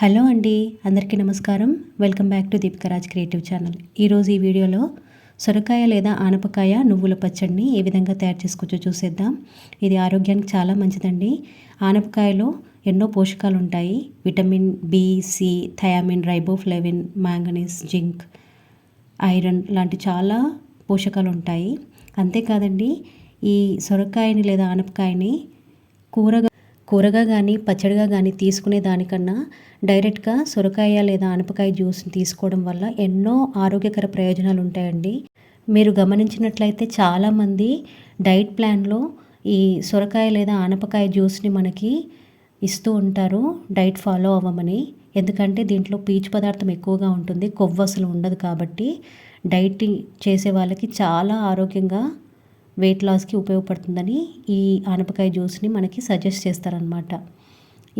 Hello అండి అందరికీ నమస్కారం welcome back to Deepikaraj creative channel ఈరోజు ఈ వీడియోలో సొరకాయ లేదా ఆనపకాయ నువ్వుల పచ్చడిని ఏ విధంగా తయారు చేసుకోవచ్చో చూసేద్దాం ఇది ఆరోగ్యానికి చాలా మంచిదండి ఆనపకాయలో ఎన్నో పోషకాలు ఉంటాయి vitamin B C thiamine riboflavin manganese zinc iron లాంటి చాలా పోషకాలు ఉంటాయి అంతేకాదండి ఈ సొరకాయని లేదా ఆనపకాయని కూరగా కూరగా కానీ పచ్చడిగా కానీ తీసుకునే దానికన్నా డైరెక్ట్గా సొరకాయ లేదా అనపకాయ జ్యూస్ని తీసుకోవడం వల్ల ఎన్నో ఆరోగ్యకర ప్రయోజనాలు ఉంటాయండి మీరు గమనించినట్లయితే చాలామంది డైట్ ప్లాన్లో ఈ సొరకాయ లేదా ఆనపకాయ జ్యూస్ని మనకి ఇస్తూ ఉంటారు డైట్ ఫాలో అవ్వమని ఎందుకంటే దీంట్లో పీచు పదార్థం ఎక్కువగా ఉంటుంది కొవ్వు అసలు ఉండదు కాబట్టి డైట్ చేసే వాళ్ళకి చాలా ఆరోగ్యంగా వెయిట్ లాస్కి ఉపయోగపడుతుందని ఈ ఆనపకాయ జ్యూస్ని మనకి సజెస్ట్ చేస్తారనమాట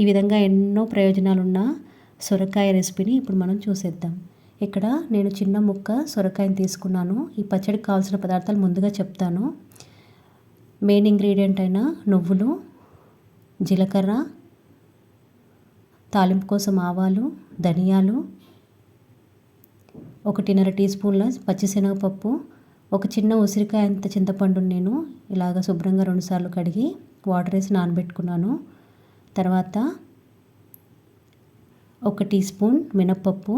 ఈ విధంగా ఎన్నో ప్రయోజనాలున్న సొరకాయ రెసిపీని ఇప్పుడు మనం చూసేద్దాం ఇక్కడ నేను చిన్న ముక్క సొరకాయని తీసుకున్నాను ఈ పచ్చడికి కావాల్సిన పదార్థాలు ముందుగా చెప్తాను మెయిన్ ఇంగ్రీడియంట్ అయిన నువ్వులు జీలకర్ర తాలింపు కోసం ఆవాలు ధనియాలు ఒకటిన్నర టీ స్పూన్ల పచ్చిశనగపప్పు ఒక చిన్న ఉసిరికాయ అంత చింతపండు నేను ఇలాగ శుభ్రంగా రెండుసార్లు కడిగి వాటర్ వేసి నానబెట్టుకున్నాను తర్వాత ఒక టీ స్పూన్ మినప్పప్పు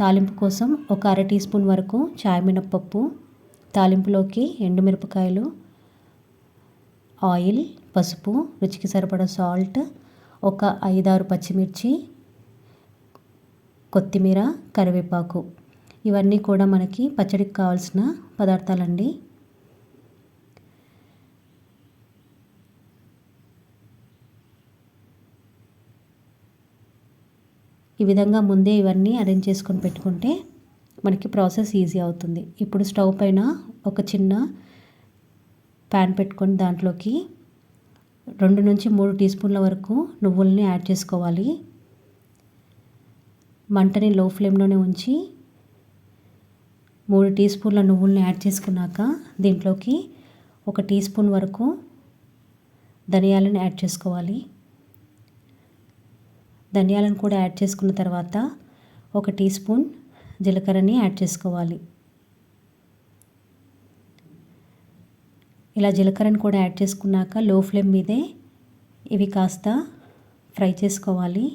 తాలింపు కోసం ఒక అర టీ స్పూన్ వరకు చాయ్ మినప్పప్పు తాలింపులోకి ఎండుమిరపకాయలు ఆయిల్ పసుపు రుచికి సరిపడా సాల్ట్ ఒక ఐదారు పచ్చిమిర్చి కొత్తిమీర కరివేపాకు ఇవన్నీ కూడా మనకి పచ్చడికి కావాల్సిన పదార్థాలండి ఈ విధంగా ముందే ఇవన్నీ అరేంజ్ చేసుకొని పెట్టుకుంటే మనకి ప్రాసెస్ ఈజీ అవుతుంది ఇప్పుడు స్టవ్ పైన ఒక చిన్న ప్యాన్ పెట్టుకొని దాంట్లోకి రెండు నుంచి మూడు టీ స్పూన్ల వరకు నువ్వుల్ని యాడ్ చేసుకోవాలి మంటని లో ఫ్లేమ్లోనే ఉంచి మూడు టీ స్పూన్ల నువ్వులను యాడ్ చేసుకున్నాక దీంట్లోకి ఒక టీ స్పూన్ వరకు ధనియాలను యాడ్ చేసుకోవాలి ధనియాలను కూడా యాడ్ చేసుకున్న తర్వాత ఒక టీ స్పూన్ జీలకర్రని యాడ్ చేసుకోవాలి ఇలా జీలకర్రని కూడా యాడ్ చేసుకున్నాక లో ఫ్లేమ్ మీదే ఇవి కాస్త ఫ్రై చేసుకోవాలి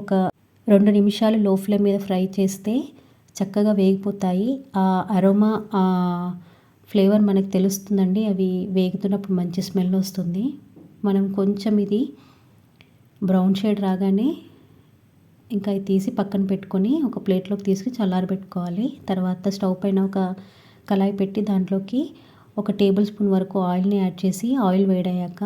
ఒక రెండు నిమిషాలు లో ఫ్లేమ్ మీద ఫ్రై చేస్తే చక్కగా వేగిపోతాయి ఆ అరోమా ఫ్లేవర్ మనకు తెలుస్తుందండి అవి వేగుతున్నప్పుడు మంచి స్మెల్ వస్తుంది మనం కొంచెం ఇది బ్రౌన్ షేడ్ రాగానే ఇంకా ఇది తీసి పక్కన పెట్టుకొని ఒక ప్లేట్లోకి చల్లారి చల్లారబెట్టుకోవాలి తర్వాత స్టవ్ పైన ఒక కళాయి పెట్టి దాంట్లోకి ఒక టేబుల్ స్పూన్ వరకు ఆయిల్ని యాడ్ చేసి ఆయిల్ వేడయ్యాక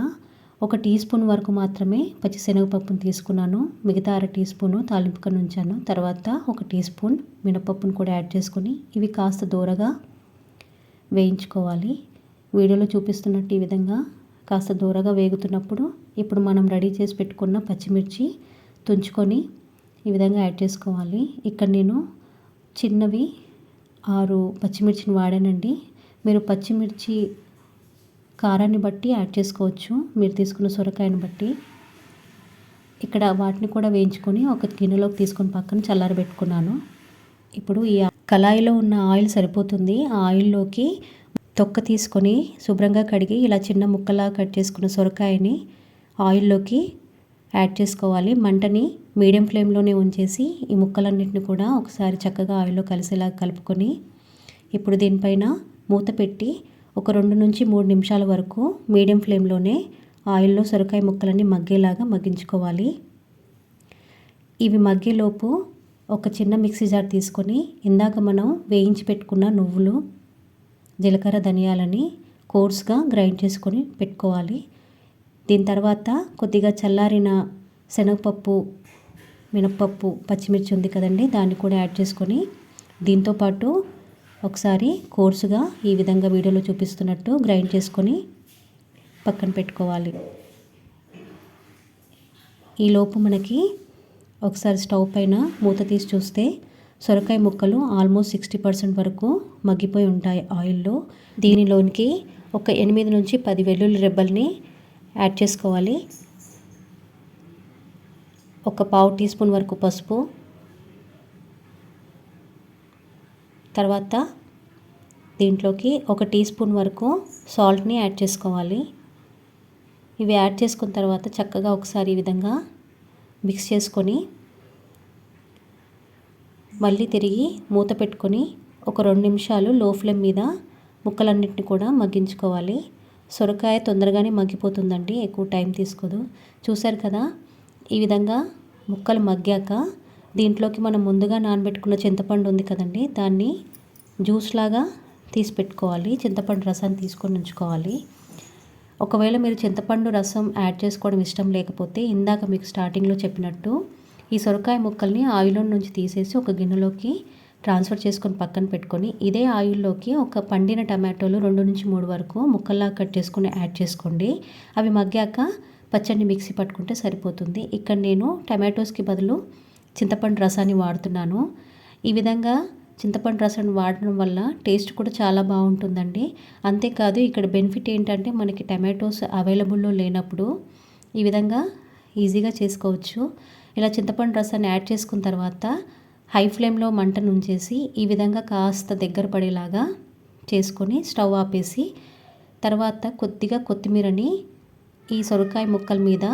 ఒక టీ స్పూన్ వరకు మాత్రమే పచ్చిశనగపప్పును తీసుకున్నాను మిగతా అర టీ స్పూను తాలింపుకను ఉంచాను తర్వాత ఒక టీ స్పూన్ మినపప్పును కూడా యాడ్ చేసుకుని ఇవి కాస్త దూరగా వేయించుకోవాలి వీడియోలో చూపిస్తున్నట్టు ఈ విధంగా కాస్త దూరగా వేగుతున్నప్పుడు ఇప్పుడు మనం రెడీ చేసి పెట్టుకున్న పచ్చిమిర్చి తుంచుకొని ఈ విధంగా యాడ్ చేసుకోవాలి ఇక్కడ నేను చిన్నవి ఆరు పచ్చిమిర్చిని వాడానండి మీరు పచ్చిమిర్చి కారాన్ని బట్టి యాడ్ చేసుకోవచ్చు మీరు తీసుకున్న సొరకాయని బట్టి ఇక్కడ వాటిని కూడా వేయించుకొని ఒక గిన్నెలోకి తీసుకొని పక్కన చల్లారబెట్టుకున్నాను ఇప్పుడు ఈ కళాయిలో ఉన్న ఆయిల్ సరిపోతుంది ఆ ఆయిల్లోకి తొక్క తీసుకొని శుభ్రంగా కడిగి ఇలా చిన్న ముక్కలా కట్ చేసుకున్న సొరకాయని ఆయిల్లోకి యాడ్ చేసుకోవాలి మంటని మీడియం ఫ్లేమ్లోనే ఉంచేసి ఈ ముక్కలన్నింటిని కూడా ఒకసారి చక్కగా ఆయిల్లో కలిసేలా కలుపుకొని ఇప్పుడు దీనిపైన మూత పెట్టి ఒక రెండు నుంచి మూడు నిమిషాల వరకు మీడియం ఫ్లేమ్లోనే ఆయిల్లో సొరకాయ ముక్కలన్నీ మగ్గేలాగా మగ్గించుకోవాలి ఇవి మగ్గేలోపు ఒక చిన్న మిక్సీ జార్ తీసుకొని ఇందాక మనం వేయించి పెట్టుకున్న నువ్వులు జీలకర్ర ధనియాలని కోర్స్గా గ్రైండ్ చేసుకొని పెట్టుకోవాలి దీని తర్వాత కొద్దిగా చల్లారిన శనగపప్పు మినప్పప్పు పచ్చిమిర్చి ఉంది కదండి దాన్ని కూడా యాడ్ చేసుకొని దీంతోపాటు ఒకసారి కోర్సుగా ఈ విధంగా వీడియోలో చూపిస్తున్నట్టు గ్రైండ్ చేసుకొని పక్కన పెట్టుకోవాలి ఈలోపు మనకి ఒకసారి స్టవ్ పైన మూత తీసి చూస్తే సొరకాయ ముక్కలు ఆల్మోస్ట్ సిక్స్టీ పర్సెంట్ వరకు మగ్గిపోయి ఉంటాయి ఆయిల్లో దీనిలోనికి ఒక ఎనిమిది నుంచి పది వెల్లుల్లి రెబ్బల్ని యాడ్ చేసుకోవాలి ఒక పావు టీ స్పూన్ వరకు పసుపు తర్వాత దీంట్లోకి ఒక టీ స్పూన్ వరకు సాల్ట్ని యాడ్ చేసుకోవాలి ఇవి యాడ్ చేసుకున్న తర్వాత చక్కగా ఒకసారి ఈ విధంగా మిక్స్ చేసుకొని మళ్ళీ తిరిగి మూత పెట్టుకొని ఒక రెండు నిమిషాలు లో ఫ్లేమ్ మీద ముక్కలన్నింటిని కూడా మగ్గించుకోవాలి సొరకాయ తొందరగానే మగ్గిపోతుందండి ఎక్కువ టైం తీసుకోదు చూశారు కదా ఈ విధంగా ముక్కలు మగ్గాక దీంట్లోకి మనం ముందుగా నానబెట్టుకున్న చింతపండు ఉంది కదండి దాన్ని జ్యూస్ లాగా తీసి పెట్టుకోవాలి చింతపండు రసాన్ని తీసుకొని ఉంచుకోవాలి ఒకవేళ మీరు చింతపండు రసం యాడ్ చేసుకోవడం ఇష్టం లేకపోతే ఇందాక మీకు స్టార్టింగ్లో చెప్పినట్టు ఈ సొరకాయ ముక్కల్ని ఆయిల్లో నుంచి తీసేసి ఒక గిన్నెలోకి ట్రాన్స్ఫర్ చేసుకొని పక్కన పెట్టుకొని ఇదే ఆయిల్లోకి ఒక పండిన టమాటోలు రెండు నుంచి మూడు వరకు ముక్కల్లా కట్ చేసుకుని యాడ్ చేసుకోండి అవి మగ్గాక పచ్చడిని మిక్సీ పట్టుకుంటే సరిపోతుంది ఇక్కడ నేను టమాటోస్కి బదులు చింతపండు రసాన్ని వాడుతున్నాను ఈ విధంగా చింతపండు రసం వాడడం వల్ల టేస్ట్ కూడా చాలా బాగుంటుందండి అంతేకాదు ఇక్కడ బెనిఫిట్ ఏంటంటే మనకి టమాటోస్ అవైలబుల్లో లేనప్పుడు ఈ విధంగా ఈజీగా చేసుకోవచ్చు ఇలా చింతపండు రసాన్ని యాడ్ చేసుకున్న తర్వాత హై ఫ్లేమ్లో మంటను ఉంచేసి ఈ విధంగా కాస్త దగ్గర పడేలాగా చేసుకొని స్టవ్ ఆపేసి తర్వాత కొద్దిగా కొత్తిమీరని ఈ సొరకాయ ముక్కల మీద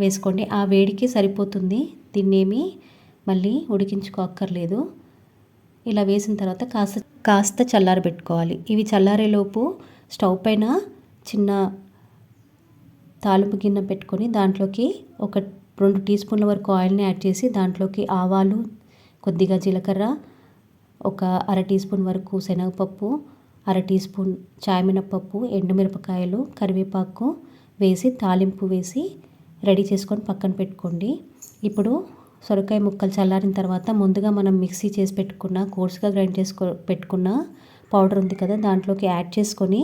వేసుకోండి ఆ వేడికి సరిపోతుంది దీన్నేమి మళ్ళీ ఉడికించుకోక్కర్లేదు ఇలా వేసిన తర్వాత కాస్త కాస్త చల్లారబెట్టుకోవాలి ఇవి చల్లారేలోపు స్టవ్ పైన చిన్న తాలింపు గిన్నె పెట్టుకొని దాంట్లోకి ఒక రెండు టీ స్పూన్ల వరకు ఆయిల్ని యాడ్ చేసి దాంట్లోకి ఆవాలు కొద్దిగా జీలకర్ర ఒక అర టీ స్పూన్ వరకు శనగపప్పు అర టీ స్పూన్ చాయమినపప్పు ఎండుమిరపకాయలు కరివేపాకు వేసి తాలింపు వేసి రెడీ చేసుకొని పక్కన పెట్టుకోండి ఇప్పుడు సొరకాయ ముక్కలు చల్లారిన తర్వాత ముందుగా మనం మిక్సీ చేసి పెట్టుకున్న కోర్స్గా గ్రైండ్ చేసుకో పెట్టుకున్న పౌడర్ ఉంది కదా దాంట్లోకి యాడ్ చేసుకొని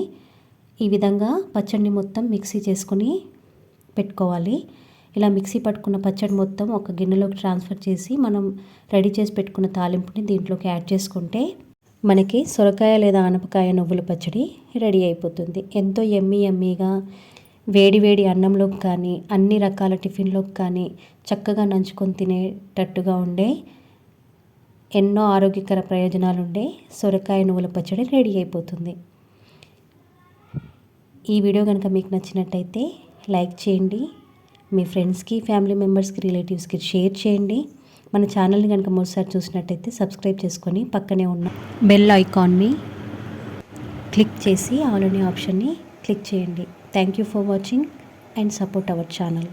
ఈ విధంగా పచ్చడిని మొత్తం మిక్సీ చేసుకొని పెట్టుకోవాలి ఇలా మిక్సీ పట్టుకున్న పచ్చడి మొత్తం ఒక గిన్నెలోకి ట్రాన్స్ఫర్ చేసి మనం రెడీ చేసి పెట్టుకున్న తాలింపుని దీంట్లోకి యాడ్ చేసుకుంటే మనకి సొరకాయ లేదా ఆనపకాయ నువ్వుల పచ్చడి రెడీ అయిపోతుంది ఎంతో ఎమ్మి ఎమ్మీగా వేడివేడి అన్నంలోకి కానీ అన్ని రకాల టిఫిన్లోకి కానీ చక్కగా నంచుకొని తినేటట్టుగా ఉండే ఎన్నో ఆరోగ్యకర ప్రయోజనాలు ఉండే సొరకాయ నువ్వుల పచ్చడి రెడీ అయిపోతుంది ఈ వీడియో కనుక మీకు నచ్చినట్టయితే లైక్ చేయండి మీ ఫ్రెండ్స్కి ఫ్యామిలీ మెంబర్స్కి రిలేటివ్స్కి షేర్ చేయండి మన ఛానల్ని కనుక మూడుసారి చూసినట్టయితే సబ్స్క్రైబ్ చేసుకొని పక్కనే ఉన్న బెల్ ఐకాన్ని క్లిక్ చేసి ఆల్ అనే ఆప్షన్ని క్లిక్ చేయండి Thank you for watching and support our channel.